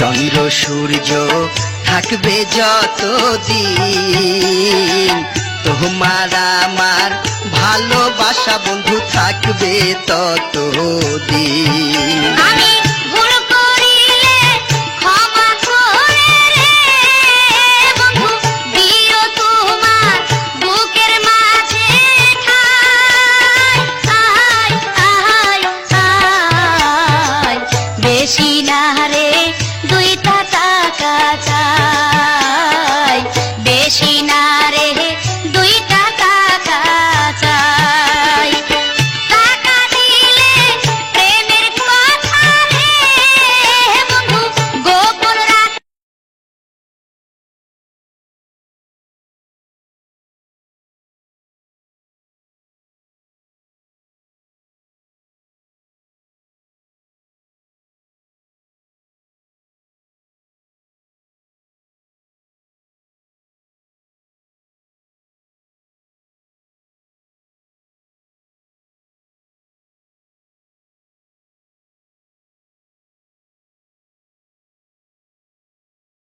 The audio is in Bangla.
চন্দ্র সূর্য থাকবে যত দিন তোমার আমার ভালোবাসা বন্ধু থাকবে তত দিন বেশি না রে